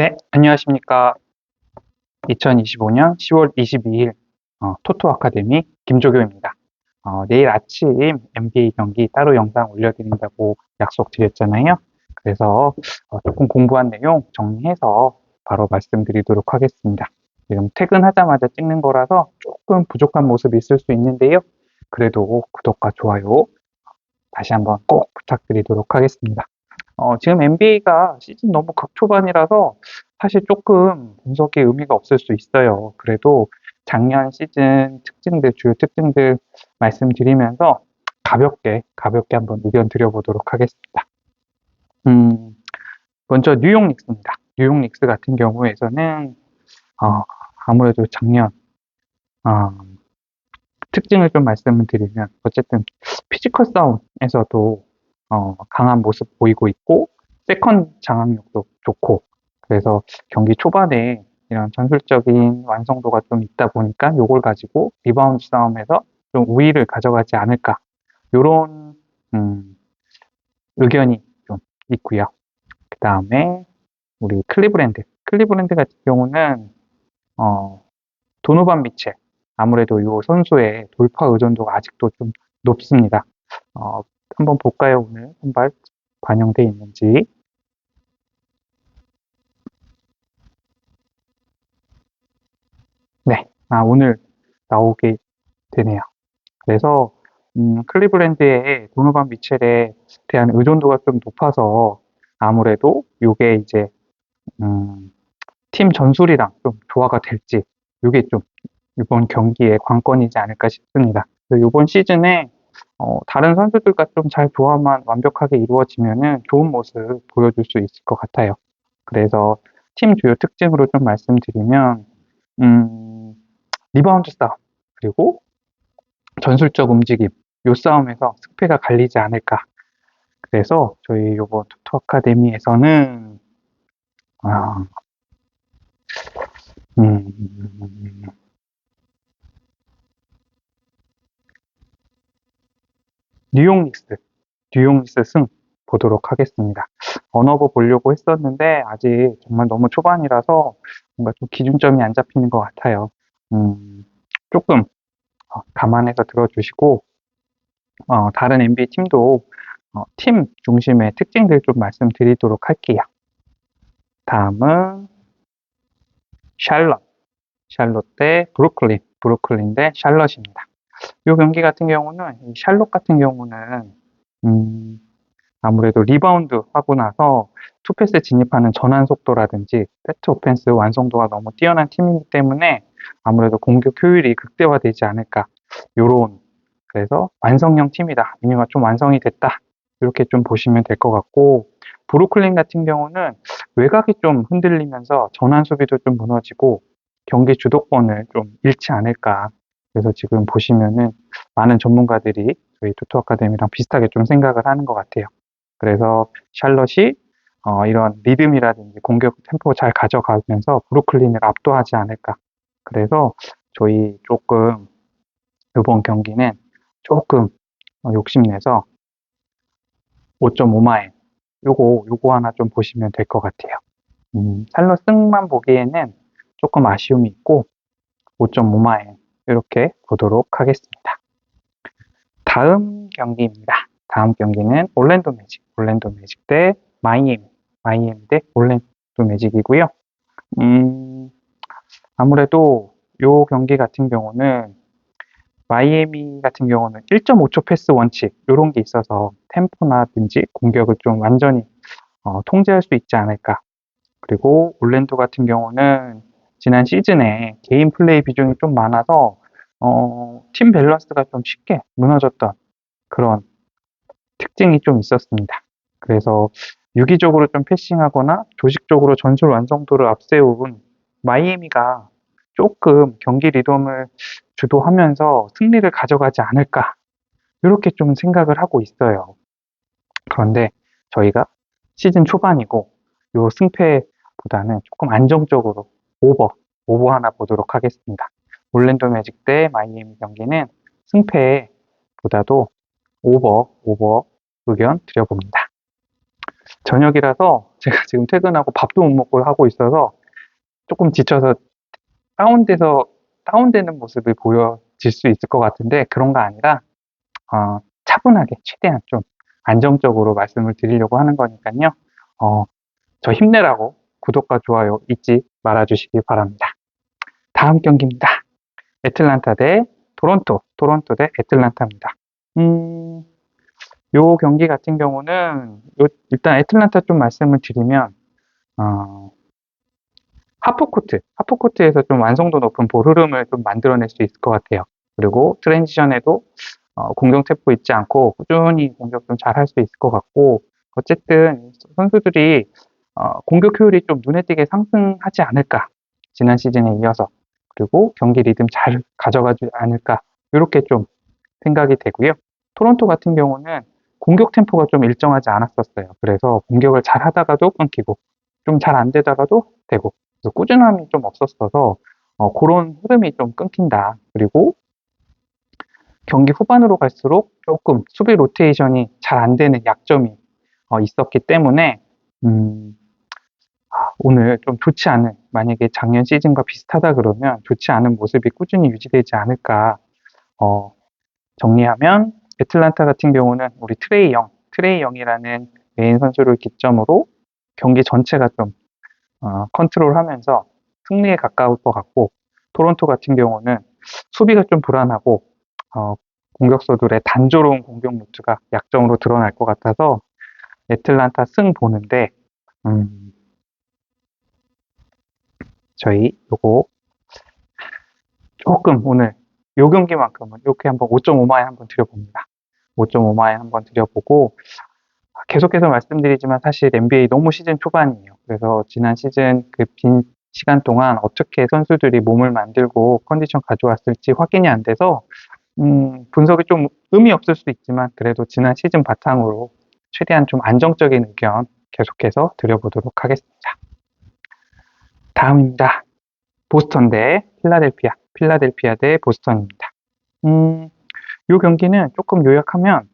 네, 안녕하십니까. 2025년 10월 22일 어, 토토 아카데미 김조교입니다. 어, 내일 아침 NBA 경기 따로 영상 올려드린다고 약속드렸잖아요. 그래서 어, 조금 공부한 내용 정리해서 바로 말씀드리도록 하겠습니다. 지금 퇴근하자마자 찍는 거라서 조금 부족한 모습이 있을 수 있는데요. 그래도 구독과 좋아요 다시 한번 꼭 부탁드리도록 하겠습니다. 어, 지금 NBA가 시즌 너무 극초반이라서 사실 조금 분석의 의미가 없을 수 있어요. 그래도 작년 시즌 특징들, 주요 특징들 말씀드리면서 가볍게, 가볍게 한번 의견 드려보도록 하겠습니다. 음, 먼저 뉴욕 닉스입니다. 뉴욕 닉스 같은 경우에서는, 어, 아무래도 작년, 어, 특징을 좀 말씀을 드리면, 어쨌든 피지컬 싸움에서도 어, 강한 모습 보이고 있고 세컨 장악력도 좋고 그래서 경기 초반에 이런 전술적인 완성도가 좀 있다 보니까 이걸 가지고 리바운드 싸움에서 좀 우위를 가져가지 않을까 이런 음, 의견이 좀 있고요. 그 다음에 우리 클리브랜드 클리브랜드 같은 경우는 어, 도노반 미첼 아무래도 이 선수의 돌파 의존도가 아직도 좀 높습니다. 어, 한번 볼까요? 오늘 선발 반영되어 있는지. 네, 아, 오늘 나오게 되네요. 그래서 음, 클리블랜드의 도노반 미첼에 대한 의존도가 좀 높아서 아무래도 이게 이제 음, 팀 전술이랑 좀 조화가 될지 이게 좀 이번 경기의 관건이지 않을까 싶습니다. 이번 시즌에 어, 다른 선수들과 좀 잘 조화만 완벽하게 이루어지면은 좋은 모습을 보여줄 수 있을 것 같아요. 그래서 팀 주요 특징으로 좀 말씀드리면, 음, 리바운드 싸움, 그리고 전술적 움직임, 요 싸움에서 승패가 갈리지 않을까. 그래서 저희 요번 투토 아카데미에서는, 아, 음, 뉴욕 닉스, 뉴욕 닉스 승 보도록 하겠습니다. 언어버 보려고 했었는데 아직 정말 너무 초반이라서 뭔가 좀 기준점이 안 잡히는 것 같아요. 음, 조금 어, 감안해서 들어주시고 어, 다른 NBA 팀도 어, 팀 중심의 특징들 좀 말씀드리도록 할게요. 다음은 샬럿, 샬롯 대 브루클린, 브루클린 대 샬럿입니다. 이 경기 같은 경우는 샬롯 같은 경우는 음, 아무래도 리바운드 하고 나서 투패스 진입하는 전환 속도라든지 세트 오펜스 완성도가 너무 뛰어난 팀이기 때문에 아무래도 공격 효율이 극대화되지 않을까. 요런. 그래서 완성형 팀이다. 이미가 좀 완성이 됐다. 이렇게 좀 보시면 될 것 같고 브루클린 같은 경우는 외곽이 좀 흔들리면서 전환 수비도 좀 무너지고 경기 주도권을 좀 잃지 않을까 그래서 지금 보시면은 많은 전문가들이 저희 투투 아카데미랑 비슷하게 좀 생각을 하는 것 같아요. 그래서 샬럿이 어, 이런 리듬이라든지 공격 템포 잘 가져가면서 브루클린을 압도하지 않을까. 그래서 저희 조금 이번 경기는 조금 어, 욕심내서 5.5마일 요거 요거 하나 좀 보시면 될 것 같아요. 음, 샬럿 승만 보기에는 조금 아쉬움이 있고 5.5마일 이렇게 보도록 하겠습니다. 다음 경기입니다. 다음 경기는 올랜도 매직, 올랜도 매직 대 마이애미, 마이애미 대 올랜도 매직이고요. 음, 아무래도 이 경기 같은 경우는 마이애미 같은 경우는 1.5초 패스 원칙 이런 게 있어서 템포나든지 공격을 좀 완전히 어, 통제할 수 있지 않을까. 그리고 올랜도 같은 경우는 지난 시즌에 개인 플레이 비중이 좀 많아서 어, 팀 밸런스가 좀 쉽게 무너졌던 그런 특징이 좀 있었습니다. 그래서 유기적으로 좀 패싱하거나 조직적으로 전술 완성도를 앞세운 마이애미가 조금 경기 리듬을 주도하면서 승리를 가져가지 않을까 이렇게 좀 생각을 하고 있어요. 그런데 저희가 시즌 초반이고 요 승패보다는 조금 안정적으로 오버 오버 하나 보도록 하겠습니다. 올랜도 매직 대 마이애미 경기는 승패보다도 오버, 오버 의견 드려봅니다. 저녁이라서 제가 지금 퇴근하고 밥도 못 먹고 하고 있어서 조금 지쳐서 다운돼서 다운되는 모습이 보여질 수 있을 것 같은데 그런 거 아니라 어, 차분하게 최대한 좀 안정적으로 말씀을 드리려고 하는 거니까요. 어, 저 힘내라고 구독과 좋아요 잊지 말아주시기 바랍니다. 다음 경기입니다. 애틀란타 대 토론토, 토론토 대 애틀란타입니다. 음, 요 경기 같은 경우는 요- 일단 애틀란타 좀 말씀을 드리면 어, 하프코트, 하프코트에서 좀 완성도 높은 볼 흐름을 좀 만들어낼 수 있을 것 같아요. 그리고 트랜지션에도 어, 공격 템포 있지 않고 꾸준히 공격 좀 잘 할 수 있을 것 같고 어쨌든 선수들이 어, 공격 효율이 좀 눈에 띄게 상승하지 않을까 지난 시즌에 이어서 그리고 경기 리듬 잘 가져가지 않을까 이렇게 좀 생각이 되고요. 토론토 같은 경우는 공격 템포가 좀 일정하지 않았었어요. 그래서 공격을 잘 하다가도 끊기고 좀 잘 안 되다가도 되고 그래서 꾸준함이 좀 없었어서 어, 그런 흐름이 좀 끊긴다. 그리고 경기 후반으로 갈수록 조금 수비 로테이션이 잘 안 되는 약점이 어, 있었기 때문에 음, 오늘 좀 좋지 않은 만약에 작년 시즌과 비슷하다 그러면 좋지 않은 모습이 꾸준히 유지되지 않을까. 어, 정리하면 애틀란타 같은 경우는 우리 트레이 영, 트레이 영이라는 메인 선수를 기점으로 경기 전체가 좀 어, 컨트롤하면서 승리에 가까울 것 같고 토론토 같은 경우는 수비가 좀 불안하고 어, 공격수들의 단조로운 공격 루트가 약점으로 드러날 것 같아서 애틀란타 승 보는데 음, 저희 요거 조금 오늘 요 경기만큼은 이렇게 한번 5.5마에 한번 드려봅니다. 5.5마에 한번 드려보고 계속해서 말씀드리지만 사실 NBA 너무 시즌 초반이에요. 그래서 지난 시즌 그 빈 시간 동안 어떻게 선수들이 몸을 만들고 컨디션 가져왔을지 확인이 안 돼서 음, 분석이 좀 의미 없을 수 있지만 그래도 지난 시즌 바탕으로 최대한 좀 안정적인 의견 계속해서 드려보도록 하겠습니다. 다음입니다. 보스턴 대 필라델피아, 필라델피아 대 보스턴입니다. 음, 이 경기는 조금 요약하면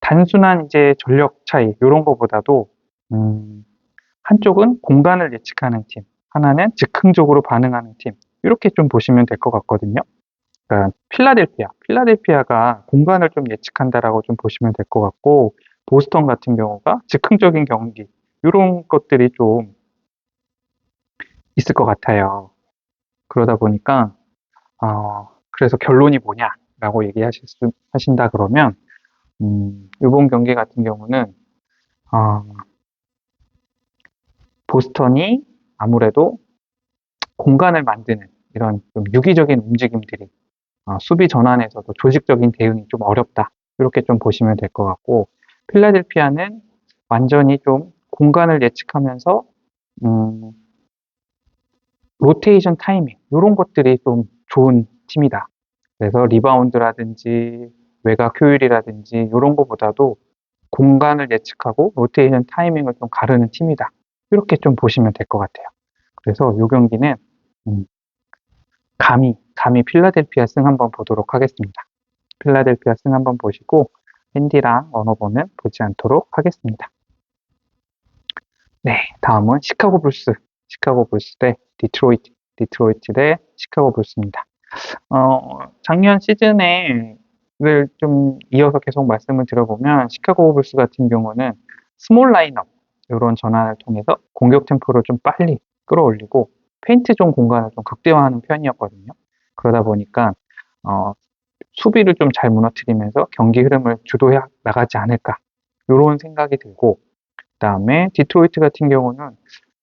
단순한 이제 전력 차이 이런 거보다도 음, 한쪽은 공간을 예측하는 팀, 하나는 즉흥적으로 반응하는 팀 이렇게 좀 보시면 될 것 같거든요. 그러니까 필라델피아, 필라델피아가 공간을 좀 예측한다라고 좀 보시면 될 것 같고 보스턴 같은 경우가 즉흥적인 경기 이런 것들이 좀 있을 것 같아요. 그러다 보니까 어, 그래서 결론이 뭐냐라고 얘기하실 수 하신다 그러면 음, 이번 경기 같은 경우는 어, 보스턴이 아무래도 공간을 만드는 이런 좀 유기적인 움직임들이 어, 수비 전환에서도 조직적인 대응이 좀 어렵다 이렇게 좀 보시면 될 것 같고 필라델피아는 완전히 좀 공간을 예측하면서 음, 로테이션 타이밍 이런 것들이 좀 좋은 팀이다. 그래서 리바운드라든지 외곽 효율이라든지 이런 것보다도 공간을 예측하고 로테이션 타이밍을 좀 가르는 팀이다. 이렇게 좀 보시면 될 것 같아요. 그래서 이 경기는 음, 감히 감히 필라델피아 승 한번 보도록 하겠습니다. 필라델피아 승 한번 보시고 앤디랑 언어버는 보지 않도록 하겠습니다. 네, 다음은 시카고 불스, 시카고 불스 대 디트로이트, 디트로이트 대 시카고 불스입니다. 어, 작년 시즌에 를좀 이어서 계속 말씀을 드려보면 시카고 불스 같은 경우는 스몰 라인업 이런 전환을 통해서 공격 템포를 좀 빨리 끌어올리고 페인트 존 공간을 좀 극대화하는 편이었거든요. 그러다 보니까 어, 수비를 좀 잘 무너뜨리면서 경기 흐름을 주도해 나가지 않을까 이런 생각이 들고 그다음에 디트로이트 같은 경우는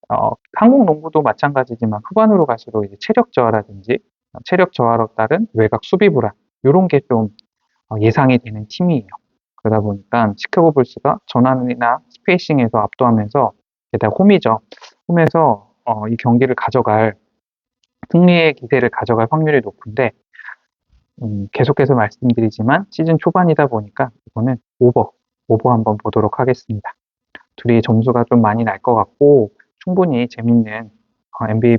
어, 한국 농구도 마찬가지지만 후반으로 갈수록 이제 체력 저하라든지 체력 저하로 따른 외곽 수비 불안 이런 게좀 어, 예상이 되는 팀이에요. 그러다 보니까 시카고 불스가 전환이나 스페이싱에서 압도하면서 게다가 홈이죠. 홈에서 어, 이 경기를 가져갈 승리의 기세를 가져갈 확률이 높은데 음, 계속해서 말씀드리지만 시즌 초반이다 보니까 이거는 오버 오버 한번 보도록 하겠습니다. 둘이 점수가 좀 많이 날 것 같고 충분히 재밌는 어, NBA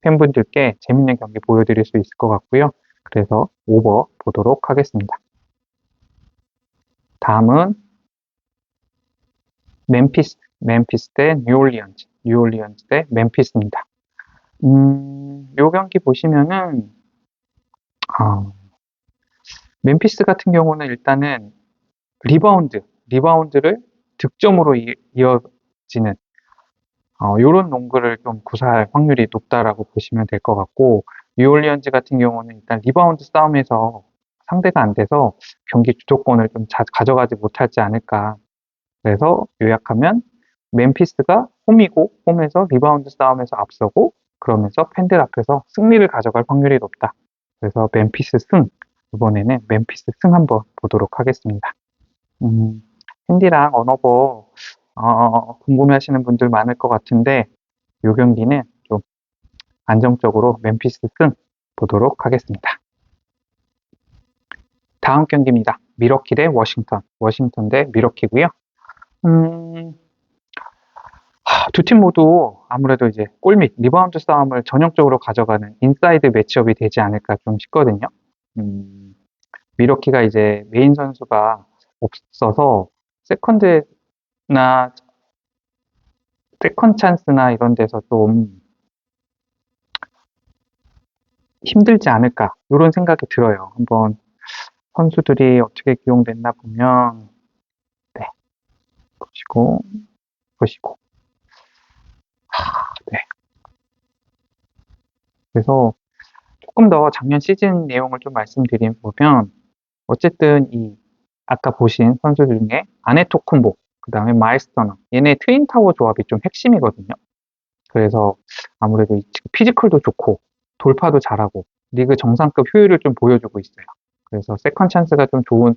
팬분들께 재밌는 경기 보여드릴 수 있을 것 같고요. 그래서 오버 보도록 하겠습니다. 다음은 멤피스, 멤피스 대 뉴올리언즈, 뉴올리언즈 대 멤피스입니다. 음, 요 경기 보시면은, 아, 멤피스 같은 경우는 일단은 리바운드, 리바운드를 득점으로 이, 이어지는 어, 요런 농구를 좀 구사할 확률이 높다라고 보시면 될 것 같고 뉴올리언즈 같은 경우는 일단 리바운드 싸움에서 상대가 안 돼서 경기 주도권을 좀 자, 가져가지 못하지 않을까. 그래서 요약하면 멤피스가 홈이고 홈에서 리바운드 싸움에서 앞서고 그러면서 팬들 앞에서 승리를 가져갈 확률이 높다. 그래서 멤피스 승 이번에는 멤피스 승 한번 보도록 하겠습니다. 음, 핸디랑 언어버 어, 궁금해하시는 분들 많을 것 같은데 이 경기는 좀 안정적으로 멤피스 승 보도록 하겠습니다. 다음 경기입니다. 미러키 대 워싱턴. 워싱턴 대 미러키고요. 음, 두 팀 모두 아무래도 이제 골 및 리바운드 싸움을 전형적으로 가져가는 인사이드 매치업이 되지 않을까 좀 싶거든요. 음, 미러키가 이제 메인 선수가 없어서 세컨드 나 세컨 찬스나 이런 데서 좀 힘들지 않을까? 이런 생각이 들어요. 한번 선수들이 어떻게 기용됐나 보면 네. 보시고 보시고. 하, 네. 그래서 조금 더 작년 시즌 내용을 좀 말씀드리면 어쨌든 이 아까 보신 선수들 중에 아네토쿤보 그 다음에 마이스터너 얘네 트윈타워 조합이 좀 핵심이거든요. 그래서 아무래도 이 피지컬도 좋고 돌파도 잘하고 리그 정상급 효율을 좀 보여주고 있어요. 그래서 세컨 찬스가 좀 좋은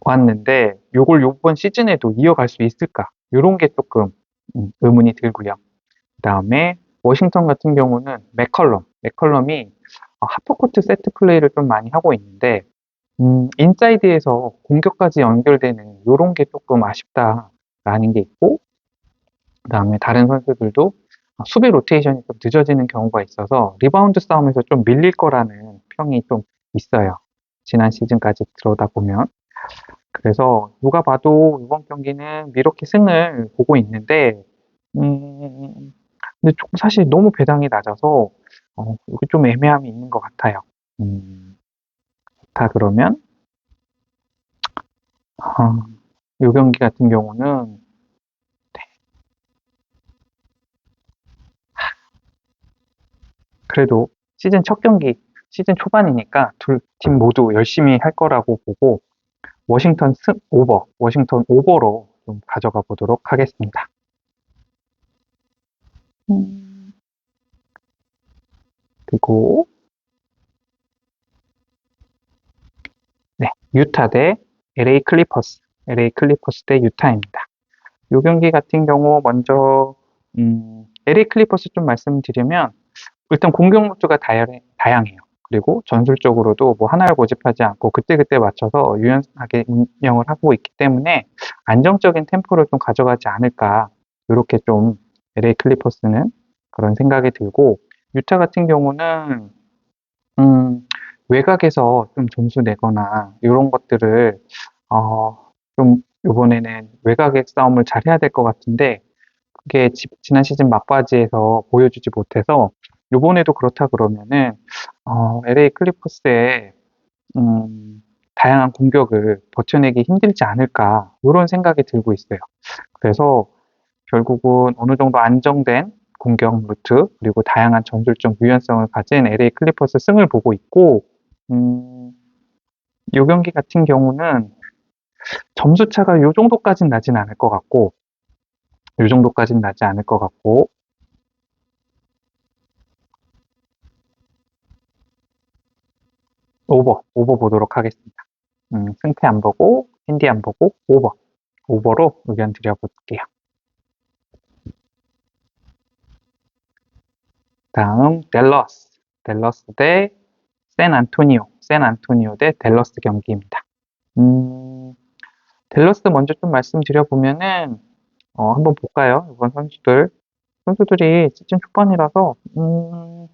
왔는데 요걸 요번 시즌에도 이어갈 수 있을까? 이런 게 조금 음, 의문이 들고요. 그 다음에 워싱턴 같은 경우는 맥컬럼, 맥컬럼이 하프코트 세트 플레이를 좀 많이 하고 있는데 음, 인사이드에서 공격까지 연결되는 이런 게 조금 아쉽다라는 게 있고 그 다음에 다른 선수들도 수비 로테이션이 좀 늦어지는 경우가 있어서 리바운드 싸움에서 좀 밀릴 거라는 평이 좀 있어요. 지난 시즌까지 들어다 보면. 그래서 누가 봐도 이번 경기는 미러키 승을 보고 있는데, 음, 근데 조금 사실 너무 배당이 낮아서, 어, 여기 좀 애매함이 있는 것 같아요. 음, 다 그러면, 어, 이 경기 같은 경우는 그래도 시즌 첫 경기, 시즌 초반이니까 둘 팀 모두 열심히 할 거라고 보고 워싱턴 승 오버, 워싱턴 오버로 좀 가져가 보도록 하겠습니다. 음. 그리고 유타 대 LA 클리퍼스, LA 클리퍼스 대 유타입니다. 이 경기 같은 경우 먼저 음, LA 클리퍼스 좀 말씀드리면 일단 공격 루트가 다양해요. 그리고 전술적으로도 뭐 하나를 고집하지 않고 그때그때 맞춰서 유연하게 운영을 하고 있기 때문에 안정적인 템포를 좀 가져가지 않을까 이렇게 좀 LA 클리퍼스는 그런 생각이 들고 유타 같은 경우는 음, 외곽에서 좀 점수 내거나 이런 것들을 어, 좀 이번에는 외곽의 싸움을 잘 해야 될 것 같은데 그게 지난 시즌 막바지에서 보여주지 못해서 요번에도 그렇다 그러면은 어, LA 클리퍼스의 음, 다양한 공격을 버텨내기 힘들지 않을까 이런 생각이 들고 있어요. 그래서 결국은 어느 정도 안정된 공격 루트 그리고 다양한 전술적 유연성을 가진 LA 클리퍼스 승을 보고 있고 음, 이 경기 같은 경우는 점수 차가 요 정도까지는 나진 않을 것 같고 요 정도까지는 나지 않을 것 같고 오버, 오버 보도록 하겠습니다. 음, 승패 안 보고, 핸디 안 보고, 오버. 오버로 의견 드려볼게요. 다음, 델러스. 델러스 대 샌 안토니오. 샌 안토니오 대 델러스 경기입니다. 음, 델러스 먼저 좀 말씀드려보면은, 어, 한번 볼까요? 이번 선수들. 선수들이 시즌 초반이라서, 음,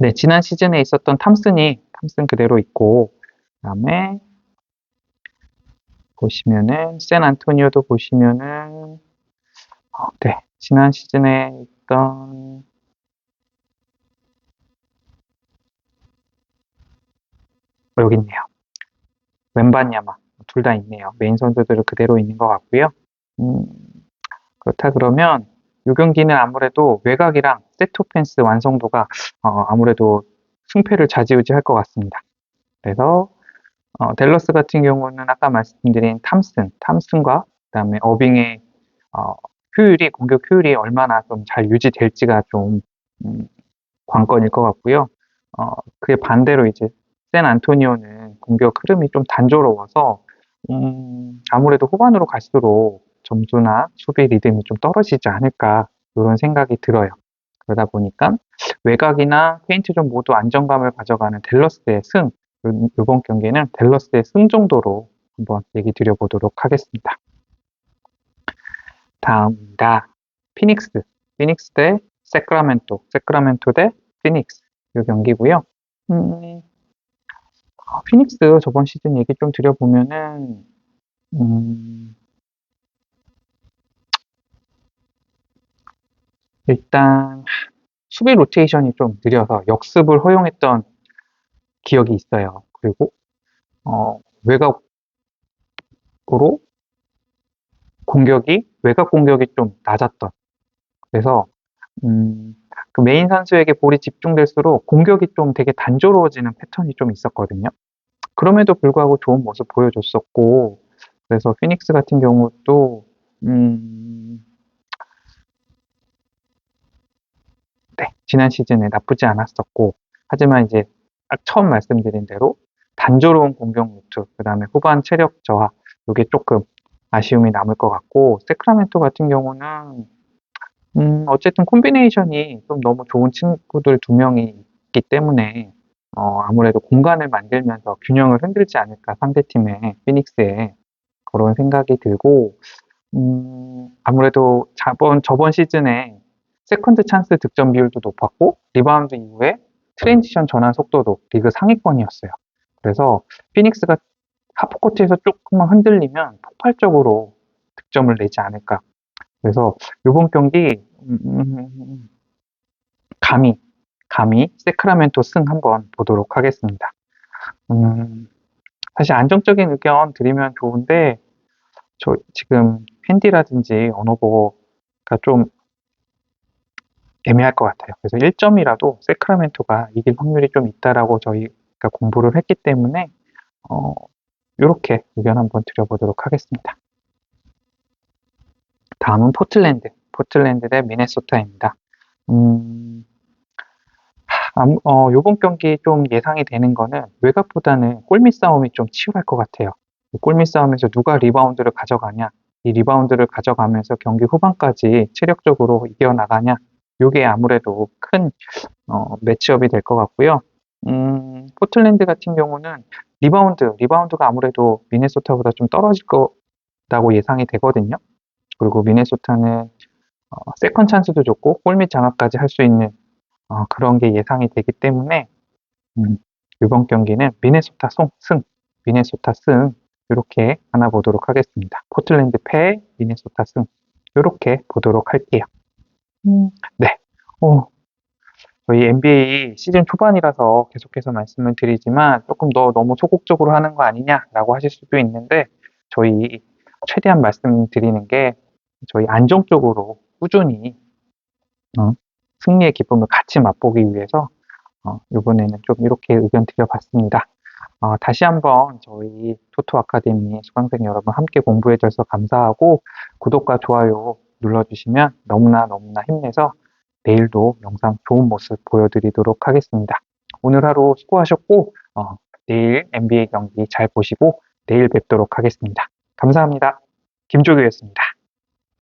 네, 지난 시즌에 있었던 탐슨이 탐슨 그대로 있고, 그 다음에 보시면은 샌 안토니오도 보시면은 어, 네 지난 시즌에 있던 어, 여기 있네요. 웬반야마 둘 다 있네요. 메인 선수들은 그대로 있는 것 같고요. 음, 그렇다 그러면 이 경기는 아무래도 외곽이랑 세트 오펜스 완성도가 어, 아무래도 승패를 좌지우지할 것 같습니다. 그래서 어, 델러스 같은 경우는 아까 말씀드린 탐슨, 탐슨과 그다음에 어빙의 어, 효율이 공격 효율이 얼마나 좀 잘 유지될지가 좀 음, 관건일 것 같고요. 어, 그에 반대로 이제 샌 안토니오는 공격 흐름이 좀 단조로워서 음, 아무래도 후반으로 갈수록 점수나 수비 리듬이 좀 떨어지지 않을까 이런 생각이 들어요. 그러다 보니까 외곽이나 페인트 좀 모두 안정감을 가져가는 델러스의 승 요- 이번 경기는 델러스의 승 정도로 한번 얘기 드려보도록 하겠습니다. 다음입니다. 피닉스, 피닉스 대 세크라멘토, 세크라멘토 대 피닉스 이 경기고요. 음, 어, 피닉스 저번 시즌 얘기 좀 드려보면은 음, 일단 수비 로테이션이 좀 느려서 역습을 허용했던 기억이 있어요. 그리고 어, 외곽으로 공격이 외곽 공격이 좀 낮았던 그래서 음, 그 메인 선수에게 볼이 집중될수록 공격이 좀 되게 단조로워지는 패턴이 좀 있었거든요. 그럼에도 불구하고 좋은 모습 보여줬었고 그래서 피닉스 같은 경우도 음, 네, 지난 시즌에 나쁘지 않았었고 하지만 이제 딱 처음 말씀드린 대로 단조로운 공격 루트 그 다음에 후반 체력 저하 이게 조금 아쉬움이 남을 것 같고 세크라멘토 같은 경우는 음, 어쨌든 콤비네이션이 좀 너무 좋은 친구들 두 명이 있기 때문에 어, 아무래도 공간을 만들면서 균형을 흔들지 않을까 상대팀의 피닉스에 그런 생각이 들고 음, 아무래도 저번, 저번 시즌에 세컨드 찬스 득점 비율도 높았고 리바운드 이후에 트랜지션 전환 속도도 리그 상위권이었어요. 그래서 피닉스가 하프코트에서 조금만 흔들리면 폭발적으로 득점을 내지 않을까. 그래서 이번 경기 음, 음, 음, 감히 감히 세크라멘토 승 한번 보도록 하겠습니다. 음, 사실 안정적인 의견 드리면 좋은데 저 지금 캔디라든지 언어버가 좀 애매할 것 같아요. 그래서 1점이라도 세크라멘토가 이길 확률이 좀 있다라고 저희가 공부를 했기 때문에 어, 이렇게 의견 한번 드려보도록 하겠습니다. 다음은 포틀랜드, 포틀랜드 대 미네소타입니다. 음, 아, 어, 요번 경기 좀 예상이 되는 거는 외곽보다는 골밑 싸움이 좀 치열할 것 같아요. 이 골밑 싸움에서 누가 리바운드를 가져가냐, 이 리바운드를 가져가면서 경기 후반까지 체력적으로 이겨나가냐, 요게 아무래도 큰 어, 매치업이 될 것 같고요. 음, 포틀랜드 같은 경우는 리바운드, 리바운드가 아무래도 미네소타보다 좀 떨어질 거라고 예상이 되거든요. 그리고 미네소타는 어, 세컨 찬스도 좋고 골밑 장악까지 할 수 있는 어, 그런 게 예상이 되기 때문에 음, 이번 경기는 미네소타 송, 승, 미네소타 승 이렇게 하나 보도록 하겠습니다. 포틀랜드 패, 미네소타 승 이렇게 보도록 할게요. 음, 네. 어, 저희 NBA 시즌 초반이라서 계속해서 말씀을 드리지만 조금 더 너무 소극적으로 하는 거 아니냐라고 하실 수도 있는데 저희 최대한 말씀드리는 게 저희 안정적으로 꾸준히 어, 승리의 기쁨을 같이 맛보기 위해서 어, 이번에는 좀 이렇게 의견 드려봤습니다. 어, 다시 한번 저희 토토 아카데미 수강생 여러분 함께 공부해 주셔서 감사하고 구독과 좋아요 눌러주시면 너무나 너무나 힘내서 내일도 영상 좋은 모습 보여드리도록 하겠습니다. 오늘 하루 수고하셨고 어, 내일 NBA 경기 잘 보시고 내일 뵙도록 하겠습니다. 감사합니다. 김조규였습니다.